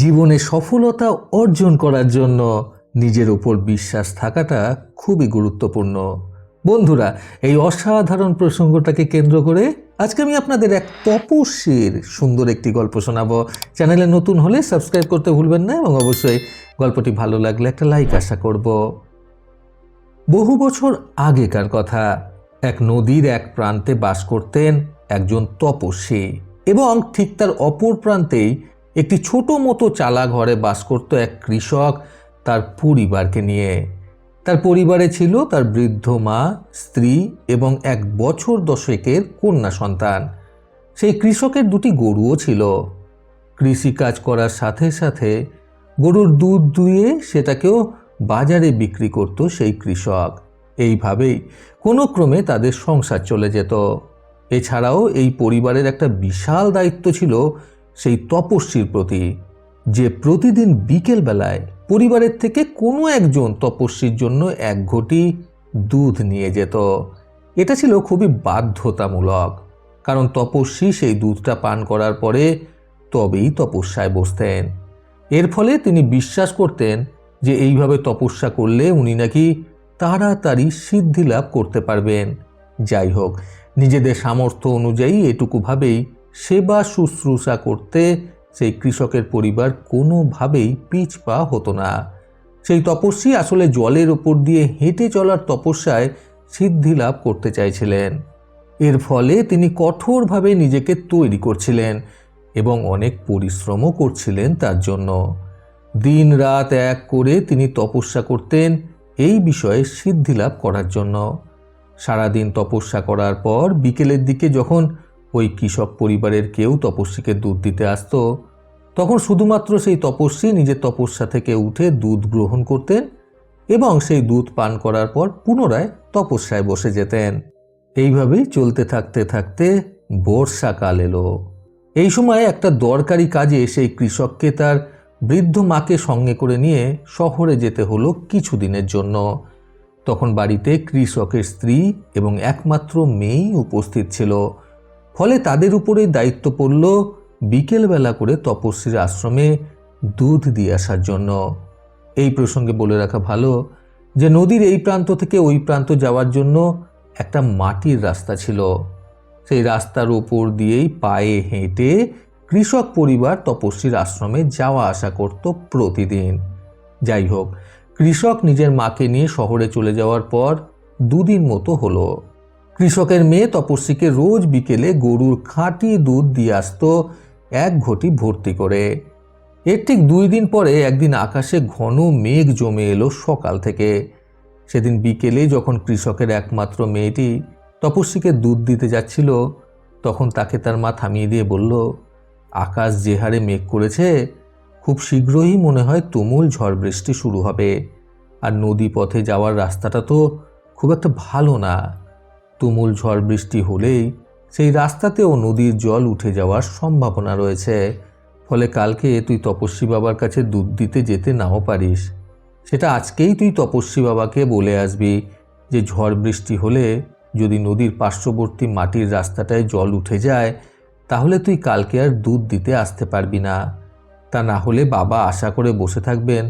জীবনে সফলতা অর্জন করার জন্য নিজের উপর বিশ্বাস থাকাটা খুবই গুরুত্বপূর্ণ। বন্ধুরা, এই অসাধারণ প্রসঙ্গটাকে কেন্দ্র করে আজকে আমি আপনাদের এক তপস্বীর সুন্দর একটি গল্প শোনাবো। চ্যানেলে নতুন হলে সাবস্ক্রাইব করতে ভুলবেন না এবং অবশ্যই গল্পটি ভালো লাগলে একটা লাইক আশা করব। বহু বছর আগেকার কথা, এক নদীর এক প্রান্তে বাস করতেন একজন তপস্বী এবং ঠিক তার অপর প্রান্তেই একটি ছোট মতো চালা ঘরে বাস করত এক কৃষক তার পরিবারকে নিয়ে। তার পরিবারে ছিল তার বৃদ্ধ মা, স্ত্রী এবং এক বছর দশেকের কন্যা সন্তান। সেই কৃষকের দুটি গরুও ছিল। কৃষিকাজ করার সাথে সাথে গরুর দুধ দুয়ে সেটাকেও বাজারে বিক্রি করত সেই কৃষক। এইভাবেই কোনো ক্রমে তাদের সংসার চলে যেত। এছাড়াও এই পরিবারের একটা বিশাল দায়িত্ব ছিল সেই তপস্বীর প্রতি, যে প্রতিদিন বিকেল বেলায় পরিবারের থেকে কোনো একজন তপস্বীর জন্য এক ঘটি দুধ নিয়ে যেত। এটা ছিল খুবই বাধ্যতামূলক, কারণ তপস্বী সেই দুধটা পান করার পরে তবেই তপস্যায় বসতেন। এর ফলে তিনি বিশ্বাস করতেন যে এইভাবে তপস্যা করলে উনি নাকি তাড়াতাড়ি সিদ্ধি লাভ করতে পারবেন। যাই হোক, নিজেদের সামর্থ্য অনুযায়ী এটুকুভাবেই সেবা শুশ্রূষা করতে সেই কৃষকের পরিবার কোনোভাবেই পিছ পা হতো না। সেই তপস্বী আসলে জলের ওপর দিয়ে হেঁটে চলার তপস্যায় সিদ্ধি লাভ করতে চাইছিলেন। এর ফলে তিনি কঠোরভাবে নিজেকে তৈরি করছিলেন এবং অনেক পরিশ্রমও করছিলেন তার জন্য। দিন রাত এক করে তিনি তপস্যা করতেন এই বিষয়ে সিদ্ধি লাভ করার জন্য। সারাদিন তপস্যা করার পর বিকেলের দিকে যখন ওই কৃষক পরিবারের কেউ তপস্বীকে দুধ দিতে আসতো, তখন শুধুমাত্র সেই তপস্বী নিজের তপস্যা থেকে উঠে দুধ গ্রহণ করতেন এবং সেই দুধ পান করার পর পুনরায় তপস্যায় বসে যেতেন। এইভাবেই চলতে থাকতে থাকতে বর্ষাকাল এলো। এই সময় একটা দরকারি কাজে সেই কৃষককে তার বৃদ্ধ মাকে সঙ্গে করে নিয়ে শহরে যেতে হলো কিছুদিনের জন্য। তখন বাড়িতে কৃষকের স্ত্রী এবং একমাত্র মেয়েই উপস্থিত ছিল। ফলে তাদের উপরে দায়িত্ব পড়ল বিকেলবেলা করে তপস্বীর আশ্রমে দুধ দিয়ে আসার জন্য। এই প্রসঙ্গে বলে রাখা ভালো যে নদীর এই প্রান্ত থেকে ওই প্রান্ত যাওয়ার জন্য একটা মাটির রাস্তা ছিল। সেই রাস্তার উপর দিয়েই পায়ে হেঁটে কৃষক পরিবার তপস্বীর আশ্রমে যাওয়া আসা করত প্রতিদিন। যাই হোক, কৃষক নিজের মাকে নিয়ে শহরে চলে যাওয়ার পর দুদিন মতো হলো। কৃষকের মেয়ে তপস্বীকে রোজ বিকেলে গরুর খাঁটি দুধ দিয়ে আসতো এক ঘটি ভর্তি করে। এর ঠিক দুই দিন পরে একদিন আকাশে ঘন মেঘ জমে এলো সকাল থেকে। সেদিন বিকেলে যখন কৃষকের একমাত্র মেয়েটি তপস্বীকে দুধ দিতে যাচ্ছিল, তখন তাকে তার মা থামিয়ে দিয়ে বলল, আকাশ যে হারে মেঘ করেছে, খুব শীঘ্রই মনে হয় তুমুল ঝড় বৃষ্টি শুরু হবে। আর নদী পথে যাওয়ার রাস্তাটা তো খুব একটা ভালো না। তুমুল ঝড় বৃষ্টি হলেই সেই রাস্তাতেও নদীর জল উঠে যাওয়ার সম্ভাবনা রয়েছে। ফলে কালকে তুই তপস্বী বাবার কাছে দুধ দিতে যেতে নাও পারিস। সেটা আজকেই তুই তপস্বী বাবাকে বলে আসবি যে ঝড় বৃষ্টি হলে যদি নদীর পার্শ্ববর্তী মাটির রাস্তাটায় জল উঠে যায়, তাহলে তুই কালকে আর দুধ দিতে আসতে পারবি না। তা না হলে বাবা আশা করে বসে থাকবেন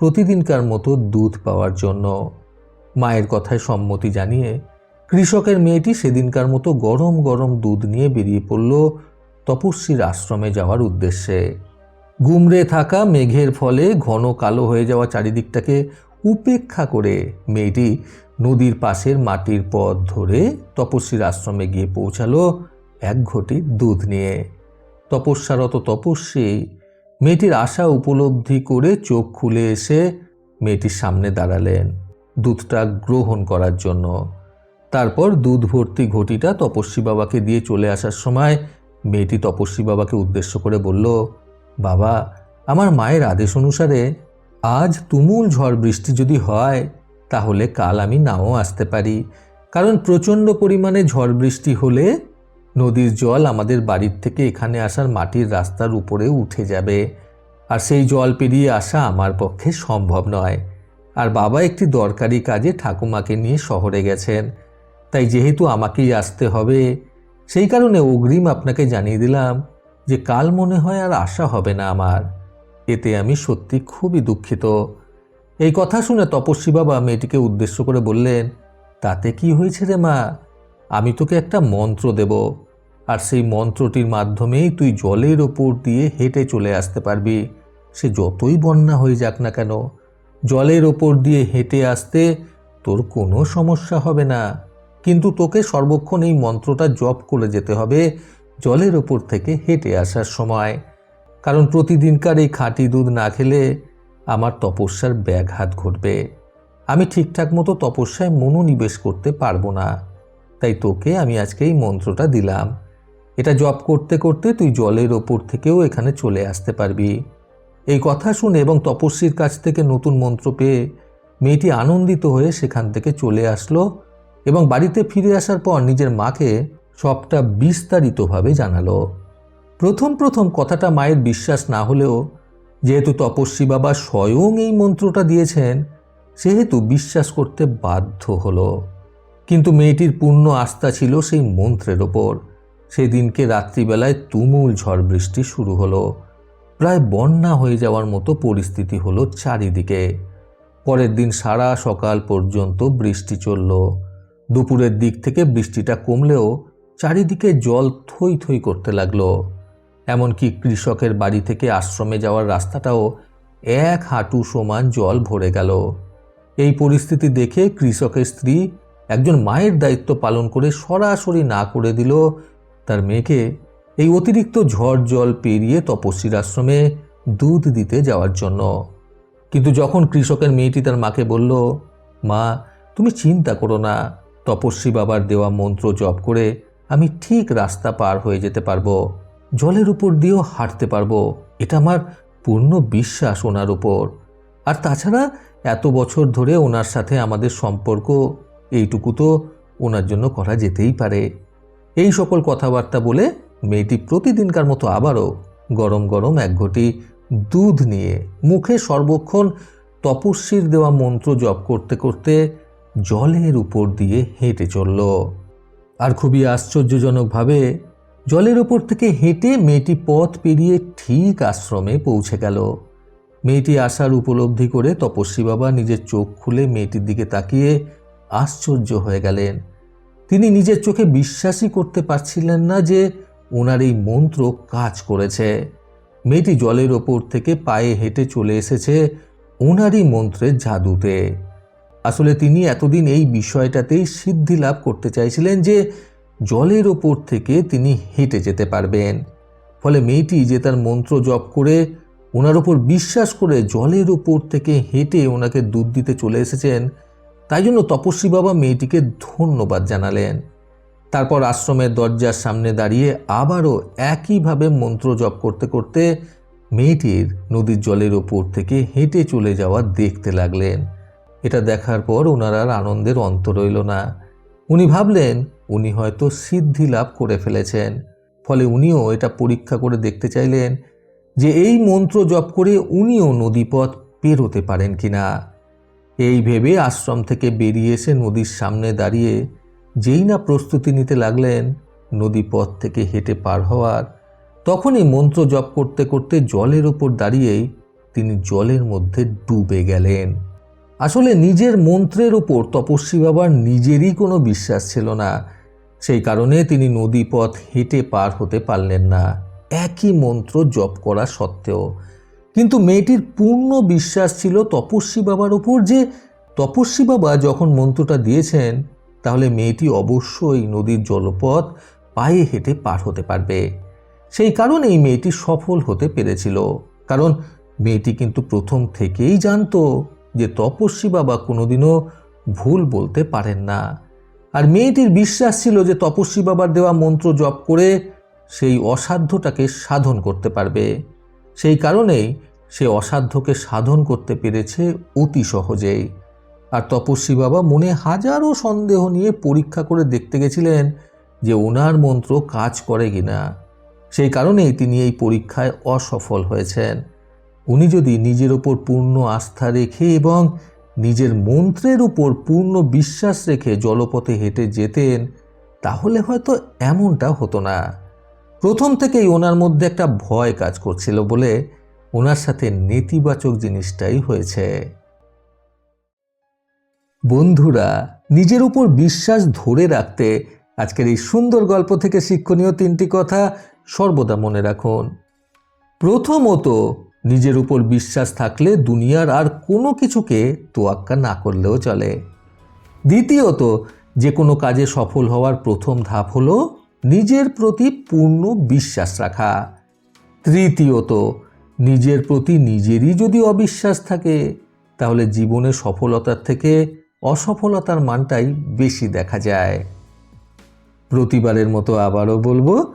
প্রতিদিনকার মতো দুধ পাওয়ার জন্য। মায়ের কথায় সম্মতি জানিয়ে কৃষকের মেয়েটি সেদিনকার মতো গরম গরম দুধ নিয়ে বেরিয়ে পড়ল তপস্বীর আশ্রমে যাওয়ার উদ্দেশ্যে। গুমড়ে থাকা মেঘের ফলে ঘন কালো হয়ে যাওয়া চারিদিকটাকে উপেক্ষা করে মেয়েটি নদীর পাশের মাটির পথ ধরে তপস্বীর আশ্রমে গিয়ে পৌঁছালো এক ঘটি দুধ নিয়ে। তপস্যারত তপস্বী মেয়েটির আশা উপলব্ধি করে চোখ খুলে এসে মেয়েটির সামনে দাঁড়ালেন দুধটা গ্রহণ করার জন্য। তারপর দুধ ভর্তি ঘটিটা তপস্বী বাবাকে দিয়ে চলে আসার সময় মেয়েটি তপস্বী বাবাকে উদ্দেশ্য করে বলল, বাবা, আমার মায়ের আদেশ অনুসারে আজ তুমুল ঝড় বৃষ্টি যদি হয়, তাহলে কাল আমি নাও আসতে পারি। কারণ প্রচণ্ড পরিমাণে ঝড় বৃষ্টি হলে নদীর জল আমাদের বাড়ির থেকে এখানে আসার মাটির রাস্তার উপরে উঠে যাবে। আর সেই জল পেরিয়ে আসা আমার পক্ষে সম্ভব নয়। আর বাবা একটি দরকারি কাজে ঠাকুমাকে নিয়ে শহরে গেছেন। তাই যেহেতু আমাকেই আসতে হবে, সেই কারণে অগ্রিম আপনাকে জানিয়ে দিলাম যে কাল মনে হয় আর আশা হবে না আমার। এতে আমি সত্যি খুবই দুঃখিত। এই কথা শুনে তপস্বী বাবা মেয়েটিকে উদ্দেশ্য করে বললেন, তাতে কি হয়েছে রে মা? আমি তোকে একটা মন্ত্র দেব, আর সেই মন্ত্রটির মাধ্যমেই তুই জলের ওপর দিয়ে হেঁটে চলে আসতে পারবি। সে যতই বন্যা হয়ে যাক না কেন, জলের ওপর দিয়ে হেঁটে আসতে তোর কোনো সমস্যা হবে না। কিন্তু তোকে সর্বক্ষণ এই মন্ত্রটা জপ করে যেতে হবে জলের ওপর থেকে হেঁটে আসার সময়। কারণ প্রতিদিনকার এই খাঁটি দুধ না খেলে আমার তপস্যার ব্যাঘাত ঘটবে। আমি ঠিকঠাক মতো তপস্যায় মনোনিবেশ করতে পারব না। তাই তোকে আমি আজকে এই মন্ত্রটা দিলাম। এটা জপ করতে করতে তুই জলের ওপর থেকেও এখানে চলে আসতে পারবি। এই কথা শুনে এবং তপস্বীর কাছ থেকে নতুন মন্ত্র পেয়ে মেয়েটি আনন্দিত হয়ে সেখান থেকে চলে আসলো এবং বাড়িতে ফিরে আসার পর নিজের মাকে সবটা বিস্তারিতভাবে জানালো। প্রথম প্রথম কথাটা মায়ের বিশ্বাস না হলেও, যেহেতু তপস্বী বাবা স্বয়ং এই মন্ত্রটা দিয়েছেন, সেহেতু বিশ্বাস করতে বাধ্য হলো। কিন্তু মেয়েটির পূর্ণ আস্থা ছিল সেই মন্ত্রের ওপর। সেদিনকে রাত্রিবেলায় তুমুল ঝড় বৃষ্টি শুরু হলো। প্রায় বন্যা হয়ে যাওয়ার মতো পরিস্থিতি হলো চারিদিকে। পরের দিন সারা সকাল পর্যন্ত বৃষ্টি চলল। দুপুরের দিক থেকে বৃষ্টিটা কমলেও চারিদিকে জল থই থই করতে লাগল। এমনকি কৃষকের বাড়ি থেকে আশ্রমে যাওয়ার রাস্তাটাও এক হাঁটু সমান জল ভরে গেল। এই পরিস্থিতি দেখে কৃষকের স্ত্রী একজন মায়ের দায়িত্ব পালন করে সরাসরি না করে দিল। তার মেয়েকে এই অতিরিক্ত ঝড় জল পেরিয়ে তপস্বীর আশ্রমে দুধ দিতে যাওয়ার জন্য। কিন্তু যখন কৃষকের মেয়েটি তার মাকে বলল, মা, তুমি চিন্তা করো না তপস্বী বাবার দেওয়া মন্ত্র জপ করে আমি ঠিক রাস্তা পার হয়ে যেতে পারব। জলের উপর দিয়েও হাঁটতে পারব। এটা আমার পূর্ণ বিশ্বাস ওনার উপর। আর তাছাড়া এত বছর ধরে ওনার সাথে আমাদের সম্পর্ক, এইটুকু তো ওনার জন্য করা যেতেই পারে। এই সকল কথাবার্তা বলে মেয়েটি প্রতিদিনকার মতো আবারও গরম গরম এক ঘটি দুধ নিয়ে মুখে সর্বক্ষণ তপস্বীর দেওয়া মন্ত্র জপ করতে করতে জলের উপর দিয়ে হেঁটে চলল। আর খুবই আশ্চর্যজনকভাবে জলের ওপর থেকে হেঁটে মেয়েটি পথ পেরিয়ে ঠিক আশ্রমে পৌঁছে গেল। মেয়েটি আসার উপলব্ধি করে তপস্বী বাবা নিজের চোখ খুলে মেয়েটির দিকে তাকিয়ে আশ্চর্য হয়ে গেলেন। তিনি নিজের চোখে বিশ্বাসই করতে পারছিলেন না যে ওনার এই মন্ত্র কাজ করেছে। মেয়েটি জলের ওপর থেকে পায়ে হেঁটে চলে এসেছে ওনারই মন্ত্রের জাদুতে। আসলে তিনি এতদিন এই বিষয়টাতেই সিদ্ধি লাভ করতে চাইছিলেন যে জলের ওপর থেকে তিনি হেঁটে যেতে পারবেন। ফলে মেয়েটি যে তার মন্ত্র জপ করে ওনার ওপর বিশ্বাস করে জলের ওপর থেকে হেঁটে ওনাকে দুধ দিতে চলে এসেছেন, তাই জন্য তপস্বী বাবা মেয়েটিকে ধন্যবাদ জানালেন। তারপর আশ্রমের দরজার সামনে দাঁড়িয়ে আবারও একইভাবে মন্ত্র জপ করতে করতে মেয়েটির নদীর জলের ওপর থেকে হেঁটে চলে যাওয়া দেখতে লাগলেন। এটা দেখার পর ওনার আর আনন্দের অন্ত রইল না। উনি ভাবলেন, উনি হয়তো সিদ্ধি লাভ করে ফেলেছেন। ফলে উনিও এটা পরীক্ষা করে দেখতে চাইলেন যে এই মন্ত্র জপ করে উনিও নদীপথ পেরোতে পারেন কিনা। এই ভেবে আশ্রম থেকে বেরিয়ে এসে নদীর সামনে দাঁড়িয়ে যেই না প্রস্তুতি নিতে লাগলেন নদী পথ থেকে হেঁটে পার হওয়ার, তখনই মন্ত্র জপ করতে করতে জলের ওপর দাঁড়িয়েই তিনি জলের মধ্যে ডুবে গেলেন। আসলে নিজের মন্ত্রের ওপর তপস্বী বাবার নিজেরই কোনো বিশ্বাস ছিল না। সেই কারণে তিনি নদী পথ হেঁটে পার হতে পারলেন না। একই মন্ত্র জপ করা সত্ত্বেও। কিন্তু মেয়েটির পূর্ণ বিশ্বাস ছিল তপস্বী বাবার ওপর যে, তপস্বী বাবা যখন মন্ত্রটা দিয়েছেন, তাহলে মেয়েটি অবশ্যই নদীর জলপথ পায়ে হেঁটে পার হতে পারবে। সেই কারণেই মেয়েটি সফল হতে পেরেছিল। কারণ মেয়েটি কিন্তু প্রথম থেকেই জানতো। যে তপস্বী বাবা কোনোদিনও ভুল বলতে পারেন না। আর মেয়েটির বিশ্বাস ছিল যে তপস্বী বাবার দেওয়া মন্ত্র জপ করে সেই অসাধ্যটাকে সাধন করতে পারবে। সেই কারণেই সে অসাধ্যকে সাধন করতে পেরেছে অতি সহজেই। আর তপস্বী বাবা মনে হাজারো সন্দেহ নিয়ে পরীক্ষা করে দেখতে গেছিলেন যে ওনার মন্ত্র কাজ করে কিনা। সেই কারণেই তিনি এই পরীক্ষায় অসফল হয়েছেন। উনি যদি নিজের ওপর পূর্ণ আস্থা রেখে এবং নিজের মন্ত্রের উপর পূর্ণ বিশ্বাস রেখে জলপথে হেঁটে যেতেন, তাহলে হয়তো এমনটা হতো না। প্রথম থেকেই ওনার মধ্যে একটা ভয় কাজ করছিল বলে ওনার সাথে নেতিবাচক জিনিসটাই হয়েছে। বন্ধুরা, নিজের উপর বিশ্বাস ধরে রাখতে আজকের এই সুন্দর গল্প থেকে শিক্ষণীয় তিনটি কথা সর্বদা মনে রাখুন। প্রথমত নিজের উপর বিশ্বাস থাকলে দুনিয়ার আর কোনো কিছুকে তোয়াক্কা না করলেও চলে। দ্বিতীয়ত, যে কোনো কাজে সফল হওয়ার প্রথম ধাপ হলো নিজের প্রতি পূর্ণ বিশ্বাস রাখা। তৃতীয়ত, নিজের প্রতি নিজেরই যদি অবিশ্বাস থাকে, তাহলে জীবনে সফলতার থেকে অসফলতার মানটাই বেশি দেখা যায়। প্রতিবারের মতো আবারও বলব